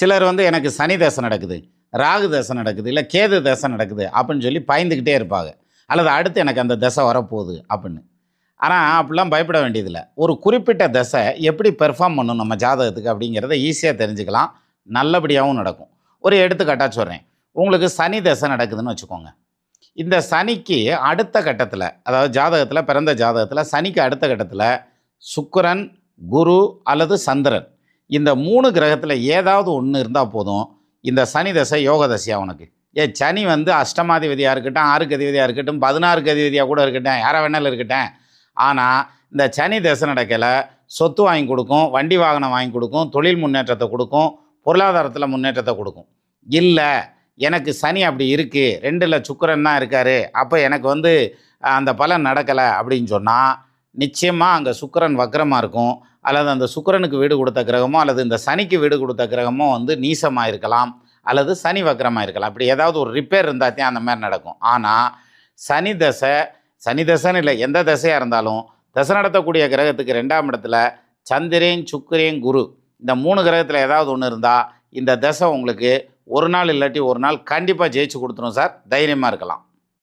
சிலர் வந்து எனக்கு சனி தசை நடக்குது ராகு தசை நடக்குது இல்லை கேது தசை நடக்குது அப்படின்னு சொல்லி பயந்துக்கிட்டே இருப்பாங்க. அல்லது அடுத்து எனக்கு அந்த தசை வரப்போகுது அப்படின்னு. ஆனால் அப்படிலாம் பயப்பட வேண்டியதில்லை. ஒரு குறிப்பிட்ட தசை எப்படி பெர்ஃபார்ம் பண்ணும் நம்ம ஜாதகத்துக்கு அப்படிங்கிறத ஈஸியாக தெரிஞ்சுக்கலாம். நல்லபடியாகவும் நடக்கும். ஒரு எடுத்துக்காட்டாக சொல்கிறேன் உங்களுக்கு சனி தசை நடக்குதுன்னு வச்சுக்கோங்க. இந்த சனிக்கு அடுத்த கட்டத்தில் அதாவது ஜாதகத்தில் பிறந்த ஜாதகத்தில் சனிக்கு அடுத்த கட்டத்தில் சுக்கரன் குரு அல்லது சந்திரன். இந்த மூணு கிரகத்தில் ஏதாவது ஒன்று இருந்தால் போதும். இந்த சனி தசை யோக தசையாக உனக்கு? ஏ சனி வந்து அஷ்டமாதிபதியாக இருக்கட்டும் ஆறுக்கு அதிபதியாக இருக்கட்டும் பதினாறுக்கு அதிபதியாக கூட இருக்கட்டும் யாரை வேணாலும் இருக்கட்டும் ஆனால் இந்த சனி தசை நடக்கல சொத்து வாங்கி கொடுக்கும் வண்டி வாகனம் வாங்கி கொடுக்கும் தொழில் முன்னேற்றத்தை கொடுக்கும் பொருளாதாரத்தில் முன்னேற்றத்தை கொடுக்கும். இல்லை எனக்கு சனி அப்படி இருக்குது ரெண்டில் சுக்கரன் தான் இருக்கார் அப்போ எனக்கு வந்து அந்த பலன் நடக்கலை அப்படின்னு சொன்னால் நிச்சயமாக அங்கே சுக்கரன் வக்ரமாக இருக்கும். அல்லது அந்த சுக்கிரனுக்கு வீடு கொடுத்த கிரகமோ அல்லது இந்த சனிக்கு வீடு கொடுத்த கிரகமோ வந்து நீசமாக இருக்கலாம் அல்லது சனி வக்ரமாக இருக்கலாம் அப்படி ஏதாவது ஒரு ரிப்பேர் இருந்தால் தான் அந்த மாதிரி நடக்கும். ஆனால் சனி தசை சனி தசைன்னு இல்லை எந்த தசையாக இருந்தாலும் தசை நடத்தக்கூடிய கிரகத்துக்கு ரெண்டாம் இடத்துல சந்திரன் சுக்கரேன் குரு இந்த மூணு கிரகத்தில் ஏதாவது ஒன்று இருந்தால் இந்த தசை உங்களுக்கு ஒரு நாள் இல்லாட்டி ஒரு நாள் கண்டிப்பாக ஜெயிச்சு கொடுத்துரும் சார். தைரியமாக இருக்கலாம்.